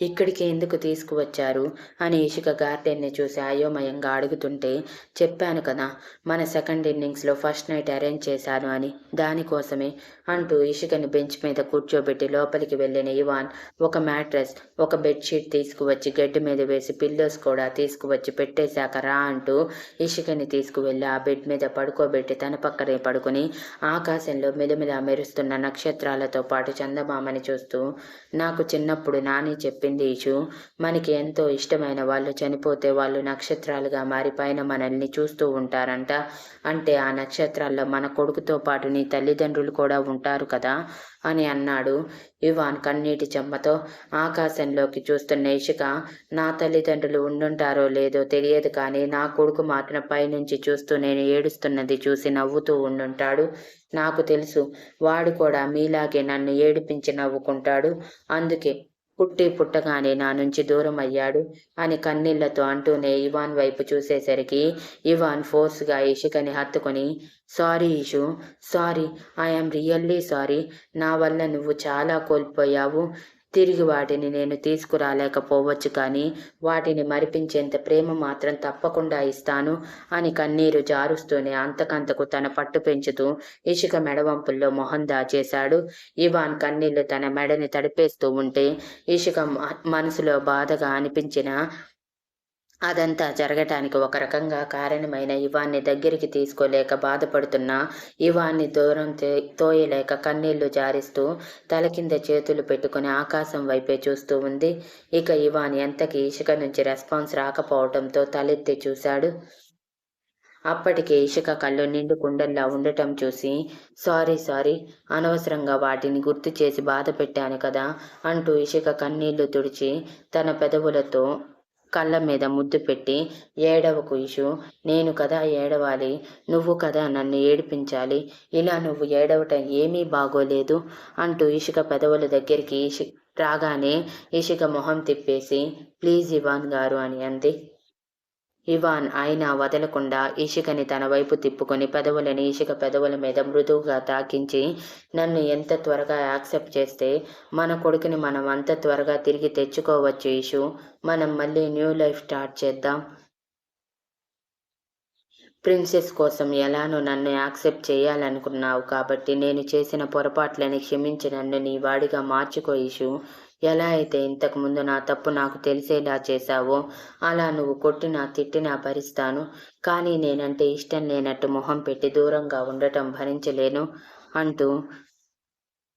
ఇక్కడికి ఎందుకు తీసుకువచ్చారు? అని ఇషిక గార్డెన్ని చూసి అయోమయంగా అడుగుతుంటే చెప్పాను కదా మన సెకండ్ ఇన్నింగ్స్లో ఫస్ట్ నైట్ అరేంజ్ చేశాను అని దానికోసమే అంటూ ఇషికని బెంచ్ మీద కూర్చోబెట్టి లోపలికి వెళ్ళిన ఇవాన్ ఒక మ్యాట్రెస్ ఒక బెడ్షీట్ తీసుకువచ్చి గడ్డి మీద వేసి పిల్లోస్ కూడా తీసుకువచ్చి పెట్టేశాక రా అంటూ ఇషికని తీసుకువెళ్ళి ఆ బెడ్ మీద పడుకోబెట్టి తన పక్కనే పడుకుని ఆకాశంలో మెలిమిలా మెరుస్తున్న నక్షత్రాలతో పాటు చందమామని చూస్తూ నాకు చిన్నప్పుడు నాని చెప్పింది మనకి ఎంతో ఇష్టమైన వాళ్ళు చనిపోతే వాళ్ళు నక్షత్రాలుగా మారి పైన మనల్ని చూస్తూ ఉంటారంట. అంటే ఆ నక్షత్రాల్లో మన కొడుకుతో పాటు నీ తల్లిదండ్రులు కూడా ఉంటారు కదా అని అన్నాడు ఇవాన్ కన్నీటి చెమ్మతో ఆకాశంలోకి చూస్తున్న ఇషిక నా తల్లిదండ్రులు ఉండుంటారో లేదో తెలియదు కానీ నా కొడుకు మాత్రం పైనుంచి చూస్తూ నేను ఏడుస్తున్నది చూసి నవ్వుతూ ఉండుంటాడు. నాకు తెలుసు వాడు కూడా మీలాగే నన్ను ఏడిపించి నవ్వుకుంటాడు. అందుకే పుట్టి పుట్టగానే నా నుంచి దూరం అయ్యాడు అని కన్నీళ్ళతో అంటూనే ఇవాన్ వైపు చూసేసరికి ఇవాన్ ఫోర్స్గా ఇషుకని హత్తుకొని sorry Ishu sorry I'm really sorry. నా వల్ల నువ్వు చాలా కోల్పోయావు. తిరిగి వాటిని నేను తీసుకురాలేకపోవచ్చు కానీ వాటిని మరిపించేంత ప్రేమ మాత్రం తప్పకుండా ఇస్తాను అని కన్నీరు జారుస్తూనే అంతకంతకు తన పట్టు పెంచుతూ ఇసుక మెడవంపుల్లో మొహం దాచేశాడు. ఇవాన్ కన్నీళ్ళు తన మెడని తడిపేస్తూ ఉంటే ఇసుక మనసులో బాధగా అనిపించిన అదంతా జరగటానికి ఒక రకంగా కారణమైన ఇవాన్ని దగ్గరికి తీసుకోలేక బాధపడుతున్న ఇవాన్ని దూరం తోయలేక కన్నీళ్ళు జారిస్తూ తల కింద చేతులు పెట్టుకుని ఆకాశం వైపే చూస్తూ ఉంది. ఇక ఇవాన్ ఎంతకి ఇసుక నుంచి రెస్పాన్స్ రాకపోవడంతో తలెత్తి చూశాడు. అప్పటికే ఇసుక కళ్ళు నిండు కుండల్లా ఉండటం చూసి సారీ సారీ అనవసరంగా వాటిని గుర్తు చేసి బాధ పెట్టాను కదా అంటూ ఇసుక కన్నీళ్ళు తుడిచి తన పెదవులతో కళ్ళ మీద ముద్దు పెట్టి ఏడవకు ఇషు నేను కదా ఏడవాలి నువ్వు కదా నన్ను ఏడిపించాలి ఇలా నువ్వు ఏడవటం ఏమీ బాగోలేదు అంటూ ఇషిక పెదవుల దగ్గరికి ఇషి రాగానే ఇషిక మొహం తిప్పేసి ప్లీజ్ ఇవాన్ గారు అని అంది. ఇవాన్ ఆయన వదలకుండా ఇషికని తన వైపు తిప్పుకొని పెదవులని ఇషిక పెదవుల మీద మృదువుగా తాకించి నన్ను ఎంత త్వరగా యాక్సెప్ట్ చేస్తే మన కొడుకుని మనం అంత త్వరగా తిరిగి తెచ్చుకోవచ్చు ఇషు. మనం మళ్ళీ న్యూ లైఫ్ స్టార్ట్ చేద్దాం. ప్రిన్సెస్ కోసం ఎలానో నన్ను యాక్సెప్ట్ చేయాలనుకున్నావు కాబట్టి నేను చేసిన పొరపాట్లని క్షమించి నన్ను నీ వాడిగా మార్చుకో ఇషు. ఎలా అయితే ఇంతకుముందు నా తప్పు నాకు తెలిసేలా చేశావో అలా నువ్వు కొట్టినా తిట్టినా భరిస్తాను. కానీ నేనంటే ఇష్టం లేనట్టు మొహం పెట్టి దూరంగా ఉండటం భరించలేను అంటూ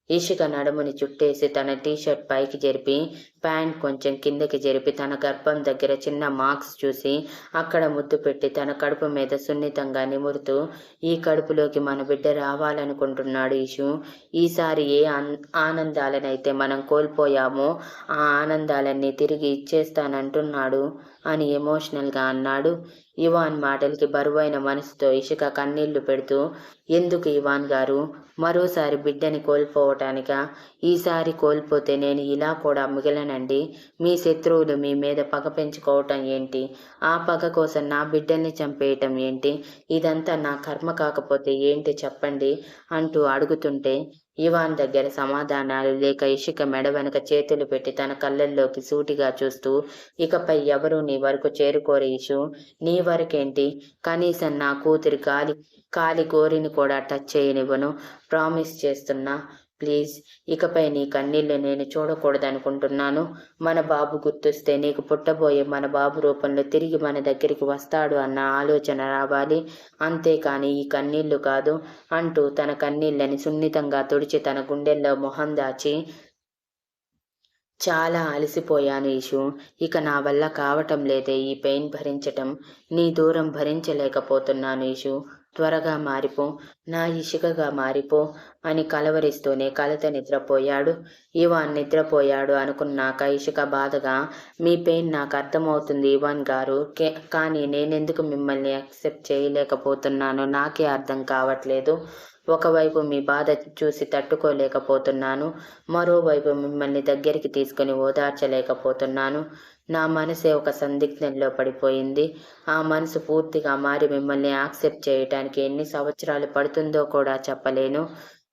ఇషిక నడుముని చుట్టేసి తన టీషర్ట్ పైకి జరిపి ప్యాంట్ కొంచెం కిందకి జరిపి తన గర్భం దగ్గర చిన్న మార్క్స్ చూసి అక్కడ ముద్దు పెట్టి తన కడుపు మీద సున్నితంగా నిమురుతూ ఈ కడుపులోకి మన బిడ్డ రావాలనుకుంటున్నాడు ఇషు. ఈసారి ఏ ఆనందాలనైతే మనం కోల్పోయామో ఆ ఆనందాలన్నీ తిరిగి ఇచ్చేస్తానంటున్నాడు అని ఎమోషనల్గా అన్నాడు. ఇవాన్ మాటలకి బరువైన మనసుతో ఇషిక కన్నీళ్ళు పెడుతూ ఎందుకు ఇవాన్ గారు? మరోసారి బిడ్డని కోల్పోవటానిక? ఈసారి కోల్పోతే నేను ఇలా కూడా మిగిలనండి. మీ శత్రువులు మీ మీద పగ పెంచుకోవటం ఏంటి? ఆ పగ కోసం నా బిడ్డల్ని చంపేయటం ఏంటి? ఇదంతా నా కర్మ కాకపోతే ఏంటి చెప్పండి అంటూ అడుగుతుంటే ఇవాన్ దగ్గర సమాధానాలు లేక ఇషిక మెడ వెనక చేతులు పెట్టి తన కళ్ళల్లోకి సూటిగా చూస్తూ ఇకపై ఎవరు నీ వరకు చేరుకోరు ఇషు నీ వరకేంటి? కనీసం నా కూతురి కాలి కాలి గోరిని కూడా టచ్ చేయనివ్వను. ప్రామిస్ చేస్తున్నా ప్లీజ్. ఇకపై నీ కన్నీళ్ళు నేను చూడకూడదనుకుంటున్నాను. మన బాబు గుర్తొస్తే నీకు పుట్టబోయే మన బాబు రూపంలో తిరిగి మన దగ్గరికి వస్తాడు అన్న ఆలోచన రావాలి. అంతేకాని ఈ కన్నీళ్ళు కాదు అంటూ తన కన్నీళ్ళని సున్నితంగా తుడిచి తన గుండెల్లో మొహం దాచి చాలా అలసిపోయాను ఈషు ఇక నా వల్ల కావటం లేదే ఈ పెయిన్ భరించటం. నీ దూరం భరించలేకపోతున్నాను ఈషు త్వరగా మారిపో నా ఇసుకగా మారిపో అని కలవరిస్తూనే కలత నిద్రపోయాడు. ఇవాన్ నిద్రపోయాడు అనుకున్నాక ఇసుక బాధగా మీ పెయిన్ నాకు అర్థమవుతుంది ఇవాన్ గారు కానీ నేనెందుకు మిమ్మల్ని యాక్సెప్ట్ చేయలేకపోతున్నానో నాకే అర్థం కావట్లేదు. ఒకవైపు మీ బాధ చూసి తట్టుకోలేకపోతున్నాను మరోవైపు మిమ్మల్ని దగ్గరికి తీసుకుని ఓదార్చలేకపోతున్నాను. నా మనసే ఒక సందిగ్ధంలో పడిపోయింది. ఆ మనసు పూర్తిగా మారి మిమ్మల్ని యాక్సెప్ట్ చేయటానికి ఎన్ని సంవత్సరాలు పడుతుందో కూడా చెప్పలేను.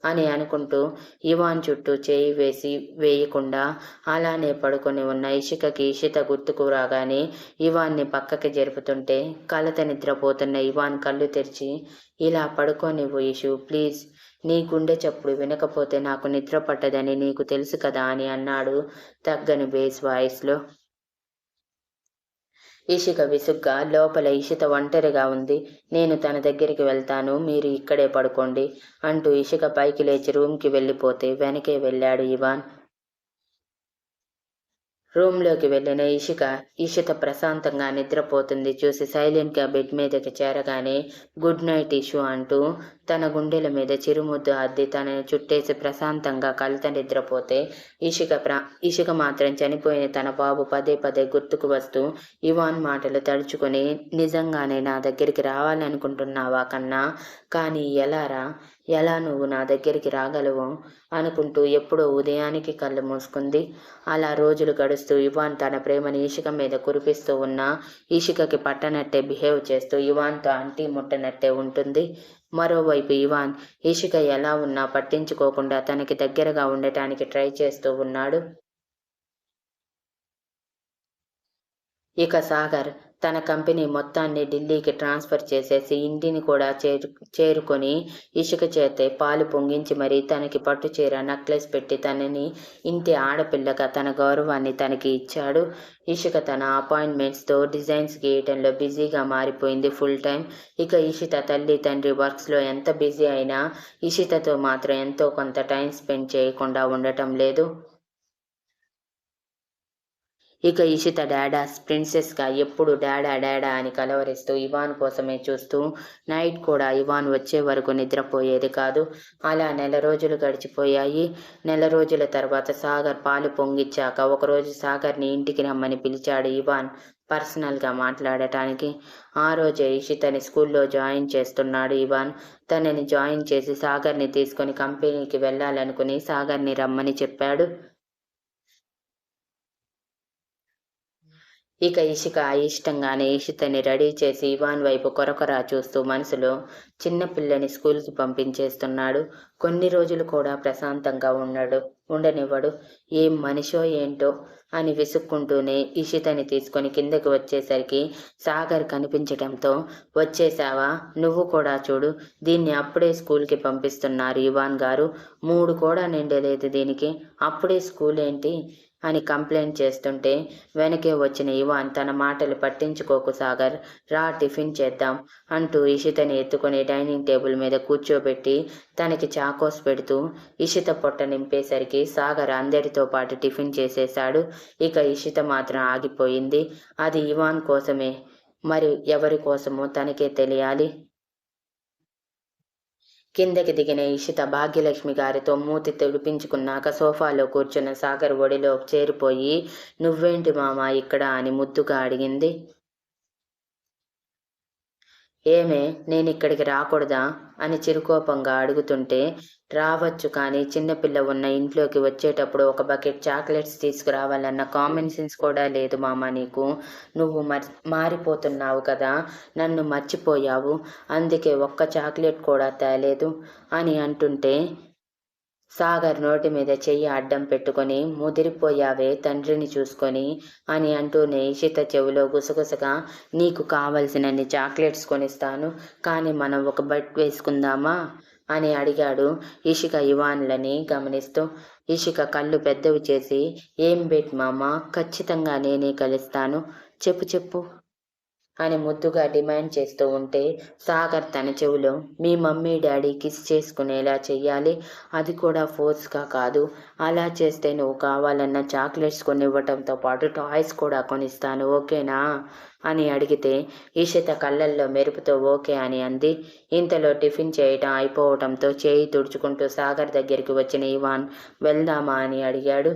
అని అనుకుంటూ ఇవాన్ చుట్టూ చేయి వేసి వేయకుండా అలానే పడుకొని ఉన్న ఇషికకి ఇషిత గుర్తుకు రాగానే ఇవాన్ని పక్కకి జరుపుతుంటే కలత నిద్రపోతున్న ఇవాన్ కళ్ళు తెరిచి ఇలా పడుకోనివ్వు ఇషు ప్లీజ్. నీ గుండె చప్పుడు వినకపోతే నాకు నిద్ర పట్టదని నీకు తెలుసు కదా అని అన్నాడు తగ్గని బేస్ వాయిస్లో. ఇషిక విసుగ్గా లోపల ఇషిత ఒంటరిగా ఉంది. నేను తన దగ్గరికి వెళ్తాను మీరు ఇక్కడే పడుకోండి అంటూ ఇషిక పైకి లేచి రూమ్కి వెళ్ళిపోతే వెనకే వెళ్ళాడు ఇవాన్. రూమ్లోకి వెళ్ళిన ఇషిక ఇషిత ప్రశాంతంగా నిద్రపోతుంది. చూసి సైలెంట్గా బెడ్ మీదకి చేరగానే గుడ్ నైట్ ఇషు అంటూ తన గుండెల మీద చిరుముద్దు అద్ది తనని చుట్టేసి ప్రశాంతంగా కలత నిద్రపోతే ఇషిక ప్ర ఇషిక మాత్రం చనిపోయిన తన బాబు పదే పదే గుర్తుకు వస్తూ ఇవాన్ మాటలు తడుచుకొని నిజంగానే నా దగ్గరికి రావాలనుకుంటున్నావా కన్నా? కానీ ఎలారా ఎలా నువ్వు నా దగ్గరికి రాగలవు? అనుకుంటూ ఎప్పుడో ఉదయానికి కళ్ళు మూసుకుంది. అలా రోజులు గడుస్తూ ఇవాన్ తన ప్రేమని ఇషిక మీద కురిపిస్తూ ఉన్నా ఇషికకి పట్టనట్టే బిహేవ్ చేస్తూ ఇవాన్తో అంటీ ముట్టనట్టే ఉంటుంది. మరోవైపు ఇవాన్ ఇషిక ఎలా ఉన్నా పట్టించుకోకుండా తనకి దగ్గరగా ఉండటానికి ట్రై చేస్తూ ఉన్నాడు. ఇక సాగర్ తన కంపెనీ మొత్తాన్ని ఢిల్లీకి ట్రాన్స్ఫర్ చేసేసి ఇంటిని కూడా చేరు చేరుకొని ఇసుక చేతే పాలు పొంగించి మరీ తనకి పట్టు చీర నక్లెస్ పెట్టి తనని ఇంటి ఆడపిల్లగా తన గౌరవాన్ని తనకి ఇచ్చాడు. ఇషిక తన అపాయింట్మెంట్స్తో డిజైన్స్ గీయటంలో బిజీగా మారిపోయింది ఫుల్ టైం ఇక ఇషిత తల్లి తండ్రి వర్క్స్లో ఎంత బిజీ అయినా ఇషితతో మాత్రం ఎంతో కొంత టైం స్పెండ్ చేయకుండా ఉండటం లేదు. ఇక ఇషిత డాడా ప్రిన్సెస్గా ఎప్పుడు డాడా డాడా అని కలవరిస్తూ ఇవాన్ కోసమే చూస్తూ నైట్ కూడా ఇవాన్ వచ్చే వరకు నిద్రపోయేది కాదు. అలా నెల రోజులు గడిచిపోయాయి. నెల రోజుల తర్వాత సాగర్ పాలు పొంగిచ్చాక ఒకరోజు సాగర్ని ఇంటికి రమ్మని పిలిచాడు ఇవాన్ పర్సనల్గా మాట్లాడటానికి. ఆ రోజే ఇషితని స్కూల్లో జాయిన్ చేస్తున్నాడు ఇవాన్. తనని జాయిన్ చేసి సాగర్ని తీసుకొని కంపెనీకి వెళ్ళాలనుకుని సాగర్ని రమ్మని చెప్పాడు. ఇక ఇషిక ఇష్టంగానే ఇషితని రెడీ చేసి ఇవాన్ వైపు కొరకొరా చూస్తూ మనసులో చిన్నపిల్లని స్కూల్కి పంపించేస్తున్నాడు. కొన్ని రోజులు కూడా ప్రశాంతంగా ఉన్నాడు ఉండనివ్వడు. ఏం మనిషో ఏంటో అని విసుక్కుంటూనే ఇషితని తీసుకొని కిందకి వచ్చేసరికి సాగర్ కనిపించడంతో వచ్చేసావా నువ్వు కూడా చూడు. దీన్ని అప్పుడే స్కూల్కి పంపిస్తున్నారు ఇవాన్ గారు. మూడు కూడా నిండలేదు దీనికి. అప్పుడే స్కూల్ ఏంటి అని కంప్లైంట్ చేస్తుంటే వెనకే వచ్చిన ఇవాన్ తన మాటలు పట్టించుకోకు సాగర్ రా టిఫిన్ చేద్దాం అంటూ ఇషితని ఎత్తుకొని డైనింగ్ టేబుల్ మీద కూర్చోబెట్టి తనకి చాకోస్ పెడుతూ ఇషిత పొట్ట నింపేసరికి సాగర్ అందరితో పాటు టిఫిన్ చేసేశాడు. ఇక ఇషిత మాత్రం ఆగిపోయింది. అది ఇవాన్ కోసమే. మరి ఎవరి కోసమో తనకే తెలియాలి. కిందకి దిగిన ఇషిత భాగ్యలక్ష్మి గారితో మూతి తుడిపించుకున్నాక సోఫాలో కూర్చున్న సాగర్ ఒడిలో చేరిపోయి నువ్వేంటి మామ ఇక్కడ? అని ముద్దుగా అడిగింది. ఏమే నేను ఇక్కడికి రాకూడదా? అని చిరుకోపంగా అడుగుతుంటే రావచ్చు కానీ చిన్నపిల్ల ఉన్న ఇంట్లోకి వచ్చేటప్పుడు ఒక బకెట్ చాక్లెట్స్ తీసుకురావాలన్న కామన్ సెన్స్ కూడా లేదు మామ నీకు. నువ్వు మర్ మారిపోతున్నావు కదా నన్ను మర్చిపోయావు అందుకే ఒక్క చాక్లెట్ కూడా తేలేదు అని అంటుంటే సాగర్ నోటి మీద చెయ్యి అడ్డం పెట్టుకొని ముదిరిపోయావే తండ్రిని చూసుకొని అని అంటూనే ఇషిత చెవిలో గుసగుసగా నీకు కావలసినన్ని చాక్లెట్స్ కొనిస్తాను కానీ మనం ఒక బట్ వేసుకుందామా? అని అడిగాడు ఇషిక ఇవాన్లని గమనిస్తూ. ఇషిక కళ్ళు పెద్దవి చేసి ఏం బెట్ మామ? ఖచ్చితంగా నేనే కలుస్తాను. చెప్పు చెప్పు. అని ముద్దుగా డిమాండ్ చేస్తూ ఉంటే సాగర్ తన చెవిలో మీ మమ్మీ డాడీ కిస్ చేసుకునేలా చెయ్యాలి. అది కూడా ఫోర్స్గా కాదు. అలా చేస్తే నువ్వు కావాలన్న చాక్లెట్స్ కొనివ్వటంతో పాటు టాయ్స్ కూడా కొనిస్తాను. ఓకేనా అని అడిగితే ఈషిత కళ్ళల్లో మెరుపుతో ఓకే అని అంది. ఇంతలో టిఫిన్ చేయటం అయిపోవటంతో చేయి తుడుచుకుంటూ సాగర్ దగ్గరికి వచ్చిన ఇవాన్ వెళ్దామా అని అడిగాడు.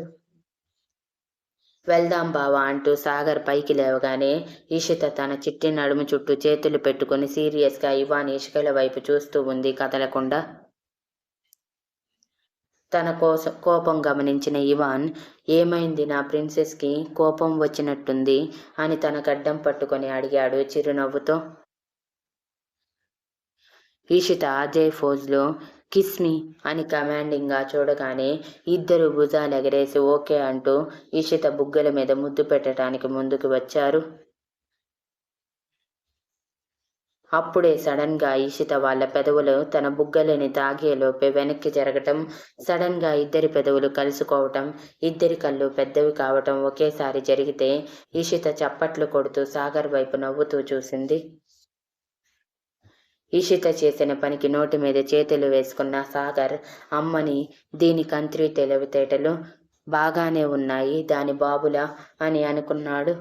వెళ్దాం బావా అంటూ సాగర్ పైకి లేవగానే ఈషిత తన చిట్టి నడుము చుట్టూ చేతులు పెట్టుకుని సీరియస్గా ఇవాన్ ఇషికల వైపు చూస్తూ ఉంది కదలకుండా. తన కోస కోపం గమనించిన ఇవాన్ ఏమైంది నా ప్రిన్సెస్కి కోపం వచ్చినట్టుంది అని తన గడ్డం పట్టుకొని అడిగాడు చిరునవ్వుతో. ఈషిత అజయ్ ఫోజ్లో కిస్మి అని కమాండింగ్గా చూడగానే ఇద్దరు భుజాలు ఎగరేసి ఓకే అంటూ ఇషిత బుగ్గల మీద ముద్దు పెట్టడానికి ముందుకు వచ్చారు. అప్పుడే సడన్గా ఈషిత వాళ్ళ పెదవులు తన బుగ్గలని తాగేలోపే వెనక్కి జరగటం సడన్గా ఇద్దరి పెదవులు కలుసుకోవటం ఇద్దరి కళ్ళు పెద్దవి కావటం ఒకేసారి జరిగితే ఈషిత చప్పట్లు కొడుతూ సాగర్ వైపు నవ్వుతూ చూసింది. ఇషిత చేసిన పనికి నోటి మీద చేతులు వేసుకున్న సాగర్ అమ్మని దీని కంత్రి తెలివితేటలు బాగానే ఉన్నాయి దాని బాబులా అని అనుకున్నాడు.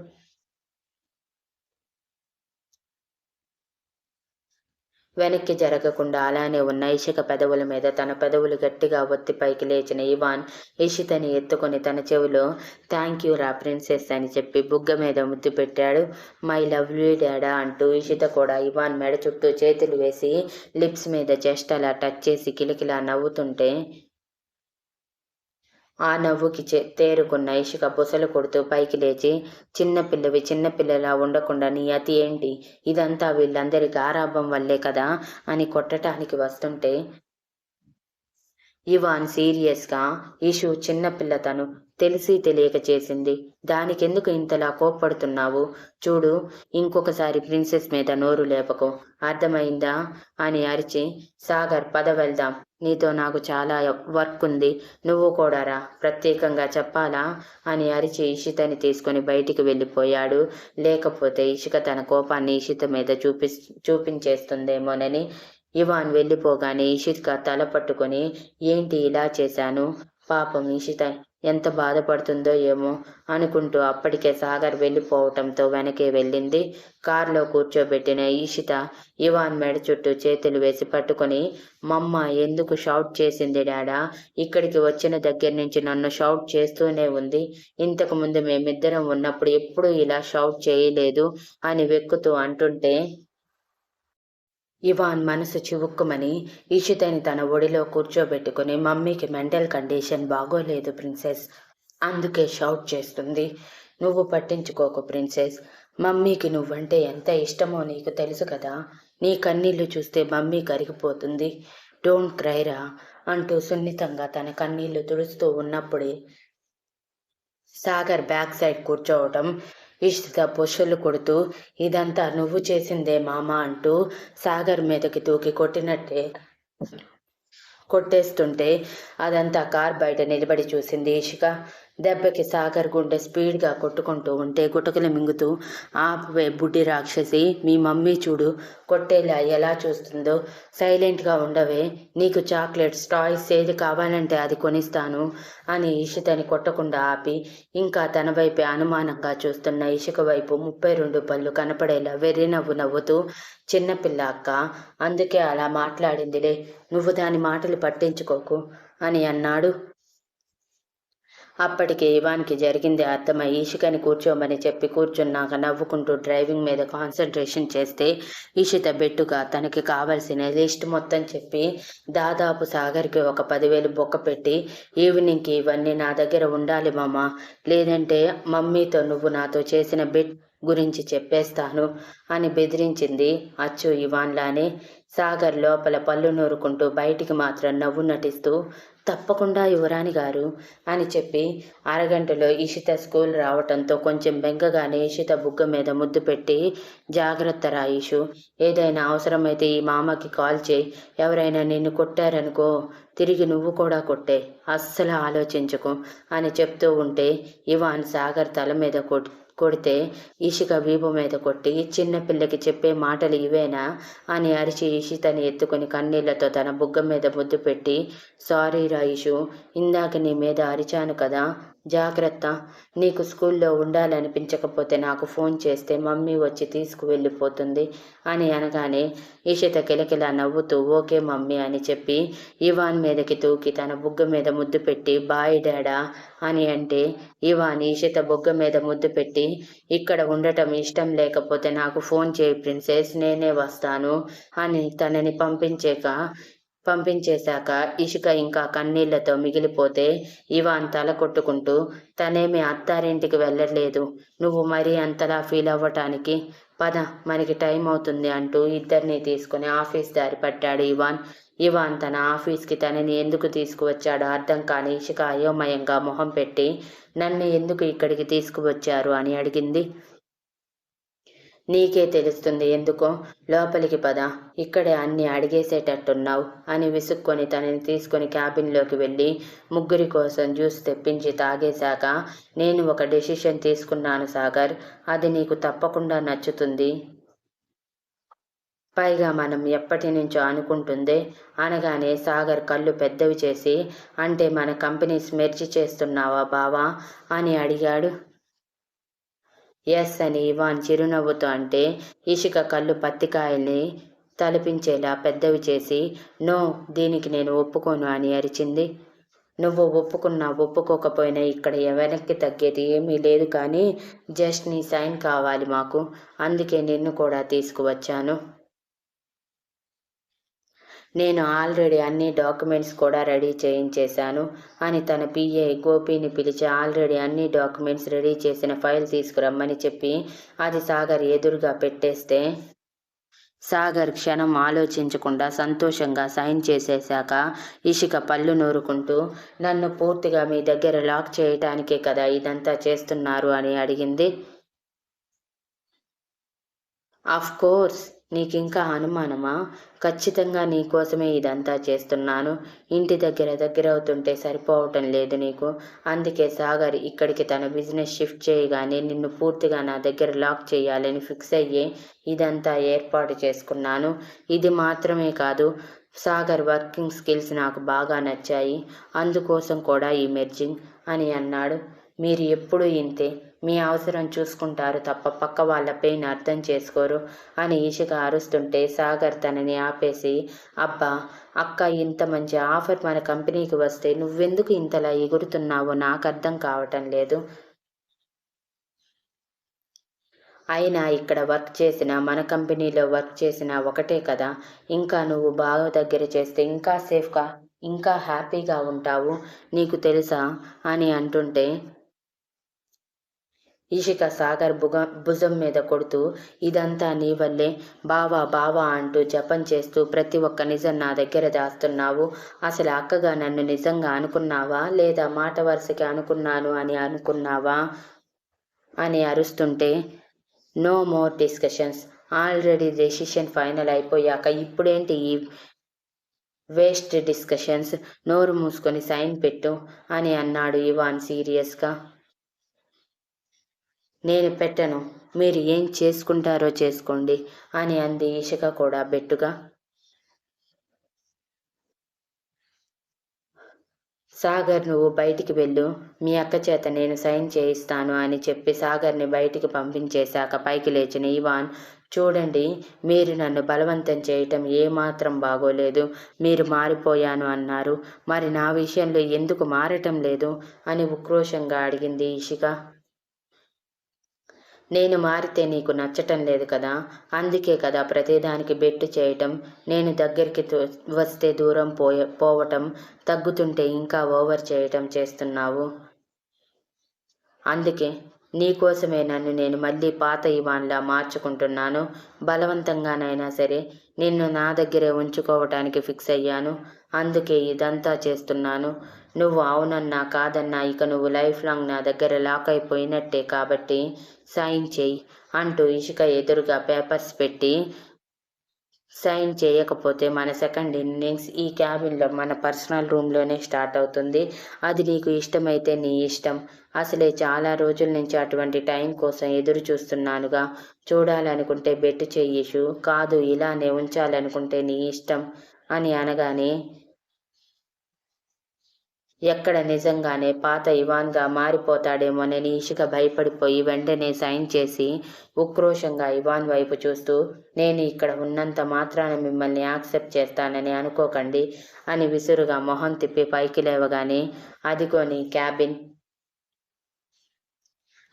వెనక్కి జరగకుండా అలానే ఉన్న ఇషిక పెదవుల మీద తన పెదవులు గట్టిగా ఒత్తి పైకి లేచిన ఇవాన్ ఇషితని ఎత్తుకొని తన చెవిలో థ్యాంక్ యూ రా ప్రిన్సెస్ అని చెప్పి బుగ్గ మీద ముద్దు పెట్టాడు. మై లవ్ యూ డాడా అంటూ ఇషిత కూడా ఇవాన్ మెడ చుట్టూ చేతులు వేసి లిప్స్ మీద జస్ట్ అలా టచ్ చేసి కిలకిలా నవ్వుతుంటే ఆ నవ్వుకి చే తేరుకున్న ఇషిక బుసలు కొడుతూ పైకి లేచి చిన్నపిల్లవి చిన్నపిల్లలా ఉండకుండా నీ అతి ఏంటి? ఇదంతా వీళ్ళందరి గారాభం వల్లే కదా అని కొట్టటానికి వస్తుంటే ఇవాన్ సీరియస్గా ఇషు చిన్నపిల్ల తను తెలిసి తెలియక చేసింది. దానికెందుకు ఇంతలా కోప్పడుతున్నావు? చూడు ఇంకొకసారి ప్రిన్సెస్ మీద నోరు లేపకు. అర్థమైందా? అని అరిచి సాగర్ పద వెళ్దాం. నీతో నాకు చాలా వర్క్ ఉంది. నువ్వు కూడా రా. ప్రత్యేకంగా చెప్పాలా? అని అరిచి ఇషితని తీసుకొని బయటికి వెళ్ళిపోయాడు. లేకపోతే ఇషిక తన కోపాన్ని ఇషిత మీద చూపి చూపించేస్తుందేమోనని ఇవాన్ వెళ్ళిపోగానే ఇషిక తల పట్టుకొని ఏంటి ఇలా చేశాను? పాపం ఇషిత ఎంత బాధపడుతుందో ఏమో అనుకుంటూ అప్పటికే సాగర్ వెళ్ళిపోవటంతో వెనకే వెళ్ళింది. కారులో కూర్చోబెట్టిన ఈషిత ఇవాన్ మెడ చుట్టూ చేతులు వేసి పట్టుకొని మమ్మ ఎందుకు షౌట్ చేసింది డాడా? ఇక్కడికి వచ్చిన దగ్గర నుంచి నన్ను షౌట్ చేస్తూనే ఉంది. ఇంతకు ముందు మేమిద్దరం ఉన్నప్పుడు ఎప్పుడూ ఇలా షౌట్ చేయలేదు అని వెక్కుతూ అంటుంటే ఇవాన్ మనసు చివుక్కుమని ఇషితని తన ఒడిలో కూర్చోబెట్టుకుని మమ్మీకి మెంటల్ కండిషన్ బాగోలేదు ప్రిన్సెస్. అందుకే షౌట్ చేస్తుంది. నువ్వు పట్టించుకోకు ప్రిన్సెస్. మమ్మీకి నువ్వంటే ఎంత ఇష్టమో నీకు తెలుసు కదా. నీ కన్నీళ్ళు చూస్తే మమ్మీ కరిగిపోతుంది. డోంట్ క్రైరా అంటూ సున్నితంగా తన కన్నీళ్ళు తుడుస్తూ ఉన్నప్పుడే సాగర్ బ్యాక్ సైడ్ కూర్చోవటం ఇష్టిత పొషులు కొడుతూ ఇదంతా నువ్వు చేసిందే మామ అంటూ సాగర్ మీదకి తూకి కొట్టినట్టే కొట్టేస్తుంటే అదంతా కార్ బయట నిలబడి చూసింది ఇషిక దెబ్బకి సాగర్ గుండె స్పీడ్గా కొట్టుకుంటూ ఉంటే గుటకలు మింగుతూ ఆపవే బుడ్డి రాక్షసి మీ మమ్మీ చూడు కొట్టేలా ఎలా చూస్తుందో. సైలెంట్గా ఉండవే నీకు చాక్లెట్స్ టాయ్స్ ఏది కావాలంటే అది కొనిస్తాను అని ఇషితని కొట్టకుండా ఆపి ఇంకా తన వైపే అనుమానంగా చూస్తున్న ఇషిక వైపు ముప్పై రెండు పళ్ళు కనపడేలా వెర్రి నవ్వు నవ్వుతూ చిన్నపిల్ల అక్క అందుకే అలా మాట్లాడిందిలే నువ్వు దాని మాటలు పట్టించుకోకు అని అన్నాడు. అప్పటికి ఇవాన్కి జరిగింది అర్థమై ఈషికని కూర్చోమని చెప్పి కూర్చున్నాక నవ్వుకుంటూ డ్రైవింగ్ మీద కాన్సన్ట్రేషన్ చేస్తే ఈషిత బెట్టుగా తనకి కావలసిన లిస్ట్ మొత్తం చెప్పి దాదాపు సాగర్కి ఒక పదివేలు బొక్క పెట్టి ఈవినింగ్కి ఇవన్నీ నా దగ్గర ఉండాలి మామ లేదంటే మమ్మీతో నువ్వు నాతో చేసిన బెట్ గురించి చెప్పేస్తాను అని బెదిరించింది అచ్చు ఇవాన్లానే. సాగర్ లోపల పళ్ళు నూరుకుంటూ బయటికి మాత్రం నవ్వు నటిస్తూ తప్పకుండా యువరాణి గారు అని చెప్పి అరగంటలో ఇషిత స్కూల్ రావటంతో కొంచెం బెంగగానే ఇషిత బుగ్గ మీద ముద్దు పెట్టి జాగ్రత్త రాయిషు ఏదైనా అవసరమైతే ఈ మామకి కాల్ చేయి. ఎవరైనా నిన్ను కొట్టారనుకో తిరిగి నువ్వు కూడా కొట్టే. అస్సలు ఆలోచించకు అని చెప్తూ ఉంటే ఇవాన్ సాగర్ తల మీద కొట్టి కొడితే ఇషిక వీపు మీద కొట్టి చిన్నపిల్లకి చెప్పే మాటలు ఇవేనా? అని అరిచి ఇషితని ఎత్తుకుని కన్నీళ్ళతో తన బుగ్గ మీద ముద్దు పెట్టి సారీ రాయిషు ఇందాక నీ మీద అరిచాను కదా జాగ్రత్త. నీకు స్కూల్లో ఉండాలనిపించకపోతే నాకు ఫోన్ చేస్తే మమ్మీ వచ్చి తీసుకువెళ్ళిపోతుంది అని అనగానే ఈషిత కిలకిలా నవ్వుతూ ఓకే మమ్మీ అని చెప్పి ఇవాన్ మీదకి తూకి తన బుగ్గ మీద ముద్దు పెట్టి బాయ్ డాడా అని అంటే ఇవాన్ ఈషిత బుగ్గ మీద ముద్దు పెట్టి ఇక్కడ ఉండటం ఇష్టం లేకపోతే నాకు ఫోన్ చేయి ప్రిన్సెస్ నేనే వస్తాను అని తనని పంపించాక పంపించేశాక ఇషిక ఇంకా కన్నీళ్ళతో మిగిలిపోతే ఇవాన్ తల కొట్టుకుంటూ తనేమి అత్తారింటికి వెళ్ళలేదు నువ్వు మరీ అంతలా ఫీల్ అవ్వటానికి పద మనకి టైం అవుతుంది అంటూ ఇద్దరిని తీసుకుని ఆఫీస్ దారి పట్టాడు ఇవాన్. ఇవాన్ తన ఆఫీస్కి తనని ఎందుకు తీసుకువచ్చాడో అర్థం కాని ఇషిక అయోమయంగా మొహం పెట్టి నన్ను ఎందుకు ఇక్కడికి తీసుకువచ్చారు అని అడిగింది. నీకే తెలుస్తుంది ఎందుకో? లోపలికి పద. ఇక్కడే అన్ని అడిగేసేటట్టున్నావు అని విసుక్కొని తనని తీసుకొని క్యాబిన్లోకి వెళ్ళి ముగ్గురి కోసం జ్యూస్ తెప్పించి తాగేశాక నేను ఒక డెసిషన్ తీసుకున్నాను సాగర్. అది నీకు తప్పకుండా నచ్చుతుంది. పైగా మనం ఎప్పటి నుంచో అనుకుంటుందే అనగానే సాగర్ కళ్ళు పెద్దవి చేసి అంటే మన కంపెనీస్ మెర్చి చేస్తున్నావా బావా అని అడిగాడు. ఎస్ అని ఇవాన్ చిరునవ్వుతో అంటే ఇషిక కళ్ళు పత్తికాయల్ని తలపించేలా పెద్దవి చేసి నో దీనికి నేను ఒప్పుకోను అని అరిచింది. నువ్వు ఒప్పుకున్నా ఒప్పుకోకపోయినా ఇక్కడ వెనక్కి తగ్గేది ఏమీ లేదు కానీ జస్ట్ నీ సైన్ కావాలి మాకు. అందుకే నిన్ను కూడా తీసుకువచ్చాను. నేను ఆల్రెడీ అన్ని డాక్యుమెంట్స్ కూడా రెడీ చేయించేశాను అని తన పిఏ గోపిని పిలిచి ఆల్రెడీ అన్ని డాక్యుమెంట్స్ రెడీ చేసిన ఫైల్ తీసుకురమ్మని చెప్పి అది సాగర్ ఎదురుగా పెట్టేస్తే సాగర్ క్షణం ఆలోచించకుండా సంతోషంగా సైన్ చేసేశాక ఇషిక పళ్ళు నూరుకుంటూ నన్ను పూర్తిగా మీ దగ్గర లాక్ చేయటానికే కదా ఇదంతా చేస్తున్నారు అని అడిగింది. ఆఫ్ కోర్స్ నీకింకా అనుమానమా? ఖచ్చితంగా నీకోసమే ఇదంతా చేస్తున్నాను. ఇంటి దగ్గర దగ్గర అవుతుంటే సరిపోవటం లేదు నీకు. అందుకే సాగర్ ఇక్కడికి తన బిజినెస్ షిఫ్ట్ చేయగానే నిన్ను పూర్తిగా నా దగ్గర లాక్ చేయాలని ఫిక్స్ అయ్యి ఇదంతా ఏర్పాటు చేసుకున్నాను. ఇది మాత్రమే కాదు సాగర్ వర్కింగ్ స్కిల్స్ నాకు బాగా నచ్చాయి. అందుకోసం కూడా ఈ మెర్జింగ్ అని అన్నాడు. మీరు ఎప్పుడూ ఇంతే. మీ అవసరం చూసుకుంటారు తప్ప పక్క వాళ్ళ పెయిన్ అర్థం చేసుకోరు అని ఈషిక అరుస్తుంటే సాగర్ తనని ఆపేసి అబ్బా అక్క ఇంత మంచి ఆఫర్ మన కంపెనీకి వస్తే నువ్వెందుకు ఇంతలా ఎగురుతున్నావో నాకు అర్థం కావటం లేదు. అయినా ఇక్కడ వర్క్ చేసిన మన కంపెనీలో వర్క్ చేసిన ఒకటే కదా. ఇంకా నువ్వు బాగా దగ్గర చేస్తే ఇంకా సేఫ్గా ఇంకా హ్యాపీగా ఉంటావు. నీకు తెలుసా? అని అంటుంటే ఇషిక సాగర్ భుగ భుజం మీద కొడుతూ ఇదంతా నీ వల్లే. బావా బావా అంటూ జపం చేస్తూ ప్రతి ఒక్క నిజం నా దగ్గర దాస్తున్నావు. అసలు అక్కగా నన్ను నిజంగా అనుకున్నావా? లేదా మాట వరుసకి అనుకున్నాను అని అనుకున్నావా? అని అరుస్తుంటే no more discussions. Already decision final అయిపోయాక ఇప్పుడేంటి ఈ వేస్ట్ డిస్కషన్స్? నోరు మూసుకొని సైన్ పెట్టు అని అన్నాడు ఇవాన్ సీరియస్గా. నేను పెట్టను. మీరు ఏం చేసుకుంటారో చేసుకోండి అని అంది ఇషిక కూడా బెట్టుగా. సాగర్ నువ్వు బయటికి వెళ్ళు. మీ అక్క చేత నేను సైన్ చేయిస్తాను అని చెప్పి సాగర్ని బయటికి పంపించేశాక పైకి లేచిన ఇవాన్ చూడండి మీరు నన్ను బలవంతం చేయటం ఏమాత్రం బాగోలేదు. మీరు మారిపోయాను అన్నారు. మరి నా విషయంలో ఎందుకు మారటం లేదు? అని ఉక్రోషంగా అడిగింది ఇషిక. నేను మారితే నీకు నచ్చటం లేదు కదా? అందుకే కదా ప్రతిదానికి బెట్టు చేయటం నేను దగ్గరికి వస్తే దూరం పోయ పోవటం తగ్గుతుంటే ఇంకా ఓవర్ చేయటం చేస్తున్నావు. అందుకే నీకోసమే నన్ను నేను మళ్ళీ పాత ఇవాన్లా మార్చుకుంటున్నాను. బలవంతంగానైనా సరే నిన్ను నా దగ్గరే ఉంచుకోవటానికి ఫిక్స్ అయ్యాను. అందుకే ఇదంతా చేస్తున్నాను. నువ్వు అవునన్నా కాదన్నా ఇక నువ్వు లైఫ్ లాంగ్ నా దగ్గర లాక్ అయిపోయినట్టే కాబట్టి సైన్ చేయి అంటూ ఇషిక ఎదురుగా పేపర్స్ పెట్టి సైన్ చేయకపోతే మన సెకండ్ ఇన్నింగ్స్ ఈ క్యాబిన్లో మన పర్సనల్ రూమ్లోనే స్టార్ట్ అవుతుంది. అది నీకు ఇష్టమైతే నీ ఇష్టం. అసలే చాలా రోజుల నుంచి అటువంటి టైం కోసం ఎదురు చూస్తున్నానుగా. చూడాలనుకుంటే బెట్టు చెయ్యిషు కాదు ఇలానే ఉంచాలనుకుంటే నీ ఇష్టం. అని అనగానే ఎక్కడ నిజంగానే పాత ఇవాన్గా మారిపోతాడేమోనని ఇషిక భయపడిపోయి వెంటనే సైన్ చేసి ఉక్రోషంగా ఇవాన్ వైపు చూస్తూ నేను ఇక్కడ ఉన్నంత మాత్రాన మిమ్మల్ని యాక్సెప్ట్ చేస్తానని అనుకోకండి అని విసురుగా మొహం తిప్పి పైకి లేవగానే అదిగోని క్యాబిన్.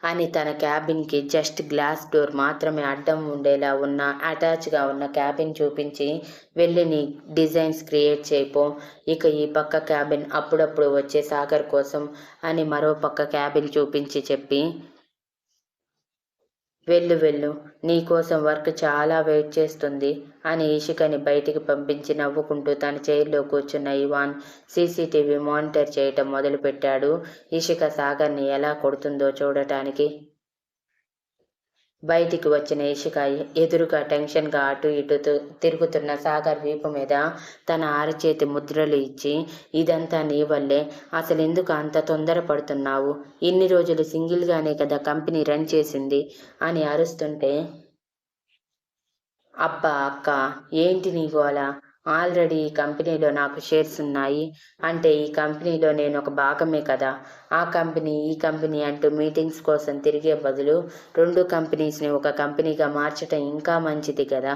అని తన క్యాబిన్కి జస్ట్ గ్లాస్ డోర్ మాత్రమే అడ్డం ఉండేలా ఉన్న అటాచ్గా ఉన్న క్యాబిన్ చూపించి వెళ్ళి నీ డిజైన్స్ క్రియేట్ చేయపో. ఇక ఈ పక్క క్యాబిన్ అప్పుడప్పుడు వచ్చే సాగర్ కోసం అని మరో పక్క క్యాబిన్ చూపించి చెప్పి వెళ్ళు వెళ్ళు నీకోసం వర్క్ చాలా వెయిట్ చేస్తుంది. అని ఇషికని బయటికి పంపించి నవ్వుకుంటూ తన చైర్లో కూర్చున్న ఇవాన్ సీసీటీవీ మానిటర్ చేయటం మొదలుపెట్టాడు. ఇషిక సాగర్ని ఎలా కొడుతుందో చూడటానికి. బయటికి వచ్చిన ఇషిక ఎదురుగా టెన్షన్గా అటు ఇటు తిరుగుతున్న సాగర్ వీపు మీద తన ఆరచేతి ముద్రలు ఇచ్చి ఇదంతా నీ వల్లే. అసలు ఎందుకు అంత తొందరపడుతున్నావు ఇన్ని రోజులు సింగిల్గానే కదా కంపెనీ రన్ చేసింది అని అరుస్తుంటే అబ్బా అక్క ఏంటి నీ గోల ఆల్రెడీ ఈ కంపెనీలో నాకు షేర్స్ ఉన్నాయి. అంటే ఈ కంపెనీలో నేను ఒక భాగమే కదా. ఆ కంపెనీ ఈ కంపెనీ అంటూ మీటింగ్స్ కోసం తిరిగే బదులు రెండు కంపెనీస్ని ఒక కంపెనీగా మార్చటం ఇంకా మంచిది కదా.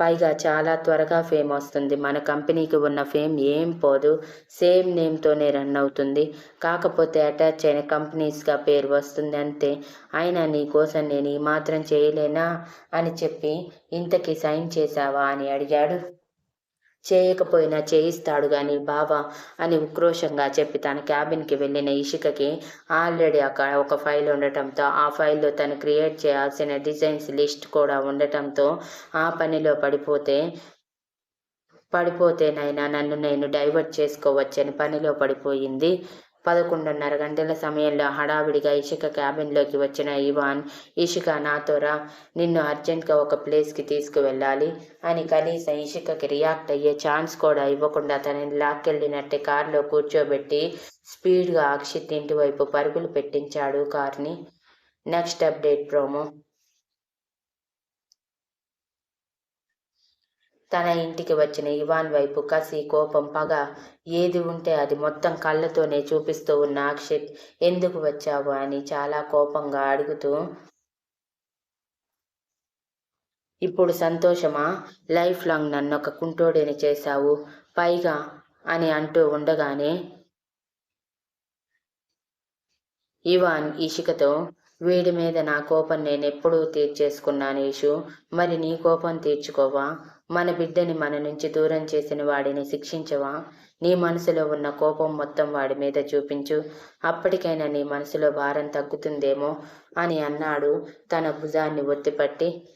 పైగా చాలా త్వరగా ఫేమ్ వస్తుంది. మన కంపెనీకి ఉన్న ఫేమ్ ఏం పోదు. సేమ్ నేమ్తోనే రన్ అవుతుంది. కాకపోతే అటాచ్ అయిన కంపెనీస్గా పేరు వస్తుంది అంతే. అయినా నీకోసం నేను ఈ మాత్రం చేయలేనా అని చెప్పి ఇంతకీ సైన్ చేశావా అని అడిగాడు. చేయకపోయినా చేయిస్తాడు గాని బావా అని ఉక్రోషంగా చెప్పి తన క్యాబిన్కి వెళ్ళిన ఇషికకి ఆల్రెడీ అక్కడ ఒక ఫైల్ ఉండటంతో ఆ ఫైల్లో తను క్రియేట్ చేయాల్సిన డిజైన్స్ లిస్ట్ కూడా ఉండటంతో ఆ పనిలో పడిపోతే పడిపోతేనైనా నన్ను నేను డైవర్ట్ చేసుకోవచ్చని పనిలో పడిపోయింది. పదకొండున్నర గంటల సమయంలో హడావిడిగా ఇషిక క్యాబిన్లోకి వచ్చిన ఇవాన్ ఇషిక నాతోరా నిన్ను అర్జెంట్గా ఒక ప్లేస్కి తీసుకువెళ్ళాలి అని కనీసం ఇషికకి రియాక్ట్ అయ్యే ఛాన్స్ కూడా ఇవ్వకుండా తనని లాక్కెళ్ళినట్టే కారులో కూర్చోబెట్టి స్పీడ్గా అక్షిత్ ఇంటి వైపు పరుగులు పెట్టించాడు కార్ని. నెక్స్ట్ అప్డేట్ ప్రోమో తన ఇంటికి వచ్చిన ఇవాన్ వైపు కసి కోపం పగ ఏది ఉంటే అది మొత్తం కళ్ళతోనే చూపిస్తూ ఉన్న అక్షిత్ ఎందుకు వచ్చావు? అని చాలా కోపంగా అడుగుతూ ఇప్పుడు సంతోషమా? లైఫ్ లాంగ్ నన్ను ఒక కుంటోడిని చేశావు. పైగా అని అంటూ ఉండగానే ఇవాన్ ఇషికతో వీడి మీద నా కోపం నేను ఎప్పుడూ తీర్చేసుకున్నాను ఈషు మరి నీ కోపం తీర్చుకోవా? మన బిడ్డని మన నుంచి దూరం చేసిన వాడిని శిక్షించవా? నీ మనసులో ఉన్న కోపం మొత్తం వాడి మీద చూపించు. అప్పటికైనా నీ మనసులో భారం తగ్గుతుందేమో అని అన్నాడు. తన భుజాన్ని ఒత్తిపట్టి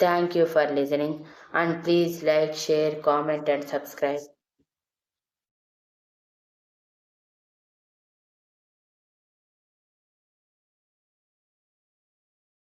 thank you for listening. And please like share comment and subscribe.